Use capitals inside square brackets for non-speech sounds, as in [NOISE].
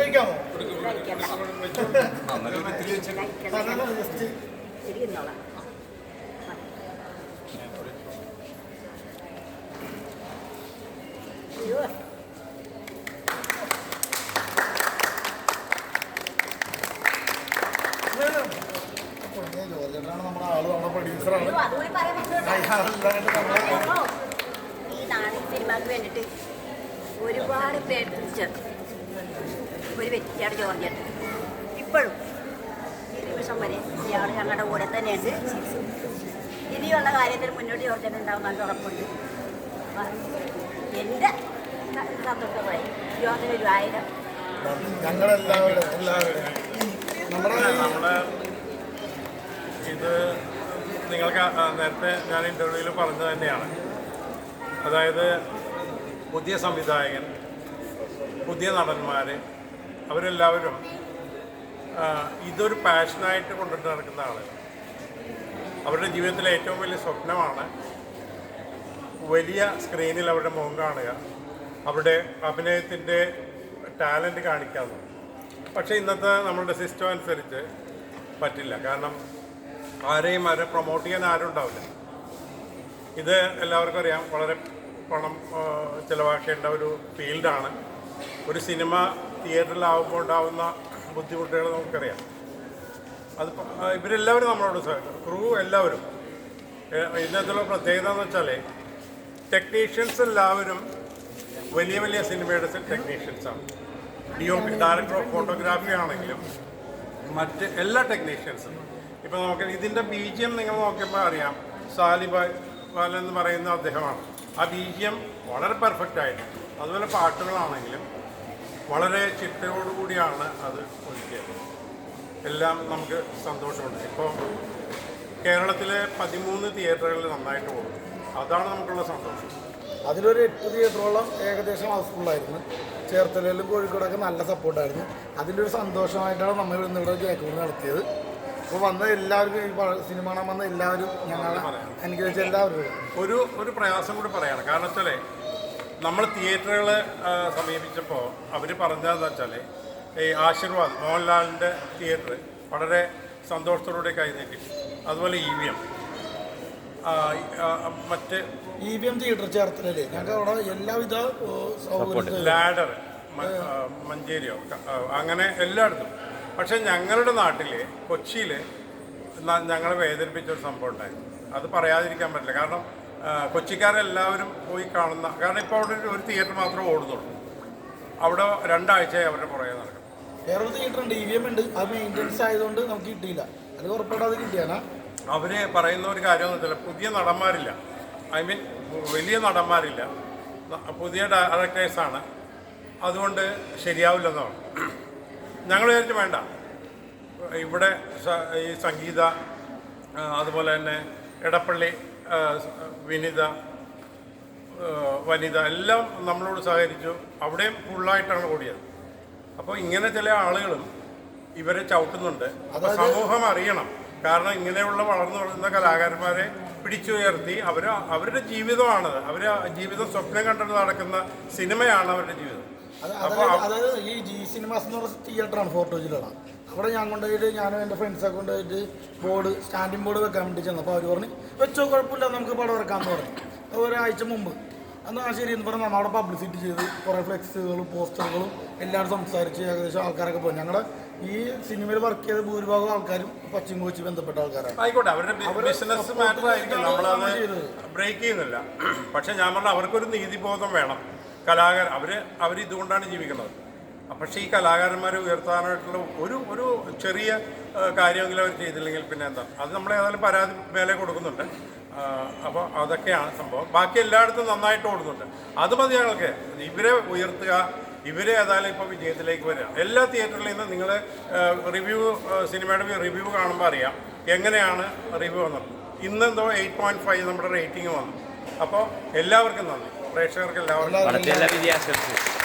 കഴിക്കാമോ ജോർജേട്ടനാണ് നമ്മുടെ ആൾ നമ്മുടെ പ്രൊഡ്യൂസറാണ് അയാളല്ലാണ്ട് നമ്മളെ ഈ നാടിൻ സിനിമക്ക് വേണ്ടിട്ട് ഒരുപാട് പേര് തിരിച്ചെത്തും ഒരു വ്യക്തിയാണ് ജോർജേട്ടൻ ഇപ്പോഴും ഈ നിമിഷം വരെ ഇയാൾ ഞങ്ങളുടെ കൂടെ തന്നെയുണ്ട്. ഇനിയുള്ള കാര്യത്തിൽ മുന്നോട്ട് ജോർജേട്ടൻ ഉണ്ടാവുന്ന ഉറപ്പുണ്ട്. എന്റെ സന്തോഷമായി ജോർജന് ഒരു ആയിരം. ഞങ്ങളെല്ലാവരും എല്ലാവരും. നമ്മുടെ ഇത് നിങ്ങൾക്ക് നേരത്തെ ഞാൻ ഇന്റർവ്യൂവിൽ പറഞ്ഞത് തന്നെയാണ്. അതായത് പുതിയ സംവിധായകൻ പുതിയ നടന്മാർ അവരെല്ലാവരും ഇതൊരു പാഷനായിട്ട് കൊണ്ടിട്ട് നടക്കുന്ന ആളുകൾ അവരുടെ ജീവിതത്തിലെ ഏറ്റവും വലിയ സ്വപ്നമാണ് വലിയ സ്ക്രീനിൽ അവരുടെ മുഖം കാണുക അവരുടെ അഭിനയത്തിന്റെ ടാലന്റ് കാണിക്കാതെ പക്ഷേ ഇന്നത്തെ നമ്മളുടെ സിസ്റ്റം അനുസരിച്ച് പറ്റില്ല. കാരണം ആരെയും ആരെ പ്രൊമോട്ട് ചെയ്യാൻ ആരും ഉണ്ടാവില്ല. ഇത് എല്ലാവർക്കും അറിയാം വളരെ പണം ചിലവാക്കേണ്ട ഒരു ഫീൽഡാണ് ഒരു സിനിമ തിയേറ്ററിലാവുമ്പോൾ ഉണ്ടാവുന്ന ബുദ്ധിമുട്ടുകൾ നമുക്കറിയാം. അത് ഇവരെല്ലാവരും നമ്മളോട് ക്രൂ എല്ലാവരും. ഇന്നത്തുള്ള പ്രത്യേകത എന്ന് വെച്ചാൽ ടെക്നീഷ്യൻസ് എല്ലാവരും വലിയ വലിയ സിനിമയുടെ ടെക്നീഷ്യൻസാണ് D O P director of photography ആണെങ്കിലും മറ്റ് എല്ലാ ടെക്നീഷ്യൻസും ഇപ്പോൾ നമുക്ക് ഇതിന്റെ ബി ജി എം നിങ്ങൾ നോക്കിയപ്പോൾ അറിയാം. സാലിബായ് ബാലൻ എന്ന് പറയുന്ന അദ്ദേഹമാണ്. ആ ബി ജി എം വളരെ പെർഫെക്റ്റ് ആയിട്ട് അതുപോലെ പാട്ടുകളാണെങ്കിലും വളരെ ചിട്ടയോടുകൂടിയാണ് അത് ഒരുക്കിയത്. എല്ലാം നമുക്ക് സന്തോഷമുണ്ട്. ഇപ്പോൾ കേരളത്തിലെ പതിമൂന്ന് തിയേറ്ററുകളിൽ നന്നായിട്ട് പോകും അതാണ് നമുക്കുള്ള സന്തോഷം. അതിലൊരു എട്ട് തിയേറ്ററോളം ഏകദേശം ഹൗസ്ഫുള്ളായിരുന്നു ചേർത്തലയിലും കോഴിക്കോടൊക്കെ നല്ല സപ്പോർട്ടായിരുന്നു അതിന്റെ ഒരു സന്തോഷമായിട്ടാണ് നമ്മൾ ഇന്നിവിടെ ജയക്കൂർ നടത്തിയത്. അപ്പോൾ വന്ന എല്ലാവർക്കും ഈ സിനിമ കാണാൻ വന്ന എല്ലാവരും ഞങ്ങളെ അനുഗ്രഹിച്ച എല്ലാവരും ഒരു ഒരു പ്രയാസം കൂടി പറയാണ്. കാരണം വെച്ചാൽ നമ്മൾ തിയേറ്ററുകളെ സമീപിച്ചപ്പോൾ അവർ പറഞ്ഞതെന്ന് വെച്ചാൽ ഈ ആശീർവാദ് മോഹൻലാലിന്റെ തിയേറ്റർ വളരെ സന്തോഷത്തോടെ കൈനീട്ടി. അതുപോലെ ഇ വി എം. മറ്റ് ഇ വി എം തിയേറ്റർ ചേർത്തലയിൽ ഞങ്ങൾക്ക് അവിടെ എല്ലാവിധ ലാഡർ മഞ്ചേരിയോ അങ്ങനെ എല്ലായിടത്തും. പക്ഷെ ഞങ്ങളുടെ നാട്ടിൽ കൊച്ചിയിൽ ഞങ്ങളെ വേദനിപ്പിച്ച ഒരു സംഭവം ഉണ്ടായിരുന്നു. അത് പറയാതിരിക്കാൻ പറ്റില്ല. കാരണം കൊച്ചിക്കാരെല്ലാവരും പോയി കാണുന്ന കാരണം ഇപ്പോൾ അവിടെ ഒരു- തിയേറ്റർ മാത്രമേ ഓടുന്നുള്ളൂ. അവിടെ രണ്ടാഴ്ചയായി അവരുടെ പുറകെ നടക്കും വേറൊരു തിയേറ്റർ ഉണ്ട് ഇ വി എം ഉണ്ട്. അത് മെയിന്റെനൻസ് ആയതുകൊണ്ട് നമുക്ക് കിട്ടിയില്ല. അത് ഉറപ്പാടാതെ കിട്ടിയാണ്? അവർ പറയുന്ന ഒരു കാര്യമെന്ന് വെച്ചാൽ പുതിയ നടന്മാരില്ല. ഐ മീൻ വലിയ നടന്മാരില്ല. പുതിയ ഡയറക്ടേഴ്സാണ്. അതുകൊണ്ട് ശരിയാവില്ലെന്നാണ് ഞങ്ങൾ വിചാരിച്ചു വേണ്ട. ഇവിടെ ഈ സംഗീത അതുപോലെ തന്നെ എടപ്പള്ളി സ്- വിനിത വനിത എല്ലാം നമ്മളോട് സഹകരിച്ചു. അവിടെയും ഫുള്ളായിട്ടാണ് ഓടിയത്. അപ്പോൾ ഇങ്ങനെ ചില ആളുകളും ഇവരെ ചവിട്ടുന്നുണ്ട്. അപ്പോൾ സമൂഹം അറിയണം. കാരണം ഇങ്ങനെയുള്ള വളർന്നു വളരുന്ന കലാകാരന്മാരെ പിടിച്ചുയർത്തി അവർ അവരുടെ ജീവിതമാണത്. അവർ ജീവിതം സ്വപ്നം കണ്ടത് നടക്കുന്ന സിനിമയാണ് അവരുടെ ജീവിതം. അപ്പോൾ അതായത് ഈ ജി സിനിമാസ് എന്ന് പറഞ്ഞ തിയേറ്ററാണ് ഫോർട്ടോജിലാണ് അവിടെ ഞാൻ കൊണ്ടുപോയിട്ട് ഞാനും എന്റെ ഫ്രണ്ട്സൊക്കെ കൊണ്ടുപോയിട്ട് ബോർഡ് സ്റ്റാൻഡിങ് ബോർഡ് വെക്കാൻ വേണ്ടി ചെന്നു. അപ്പോൾ അവർ പറഞ്ഞു വെച്ചോ കുഴപ്പമില്ല നമുക്ക് പടം ഇറക്കാമെന്ന് പറഞ്ഞു അപ്പോൾ ഒരാഴ്ച മുമ്പ് എന്നാൽ ശരി എന്ന് പറഞ്ഞാൽ നമ്മൾ അവിടെ പബ്ലിസിറ്റി ചെയ്ത് കുറേ ഫ്ലെക്സുകളും പോസ്റ്ററുകളും എല്ലാവരും സംസാരിച്ച് ഏകദേശം ആൾക്കാരൊക്കെ പോയി. ഞങ്ങളുടെ ഈ സിനിമയിൽ വർക്ക് ചെയ്ത ഭൂരിഭാഗം ആൾക്കാരും പശ്ചിമ കോച്ചി ബന്ധപ്പെട്ട ആൾക്കാരാണ്. ആയിക്കോട്ടെ അവരുടെ അവർ ബിസിനസ് support മാറ്റർ ആയിരിക്കും നമ്മളത് ബ്രേക്ക് ചെയ്യുന്നില്ല. [CLEARS THROAT] പക്ഷെ ഞാൻ പറഞ്ഞ അവർക്കൊരു നീതിബോധം വേണം. കലാകാരൻ അവർ അവർ ഇതുകൊണ്ടാണ് ജീവിക്കുന്നത്. പക്ഷേ ഈ കലാകാരന്മാരെ ഉയർത്താനായിട്ടുള്ള ഒരു ഒരു ചെറിയ കാര്യമെങ്കിലും അവർ ചെയ്തില്ലെങ്കിൽ പിന്നെ എന്താ? അത് നമ്മൾ ഏതായാലും പരാതി മേലെ കൊടുക്കുന്നുണ്ട്. അപ്പോൾ അതൊക്കെയാണ് സംഭവം. ബാക്കി എല്ലായിടത്തും നന്നായിട്ട് ഓടുന്നുണ്ട്. അത് മതി ഞങ്ങൾക്ക്. ഇവരെ ഉയർത്തുക ഇവരെ ഏതായാലും ഇപ്പോൾ വിജയത്തിലേക്ക് വരിക. എല്ലാ തിയേറ്ററിൽ നിന്ന് നിങ്ങൾ റിവ്യൂ സിനിമയുടെ റിവ്യൂ കാണുമ്പോൾ അറിയാം എങ്ങനെയാണ് റിവ്യൂ വന്നത്. ഇന്നെന്തോ എയ്റ്റ് പോയിന്റ് ഫൈവ് നമ്മുടെ റേറ്റിംഗ് വന്നു. അപ്പോൾ എല്ലാവർക്കും നന്ദി. പ്രേക്ഷകർക്ക് എല്ലാവർക്കും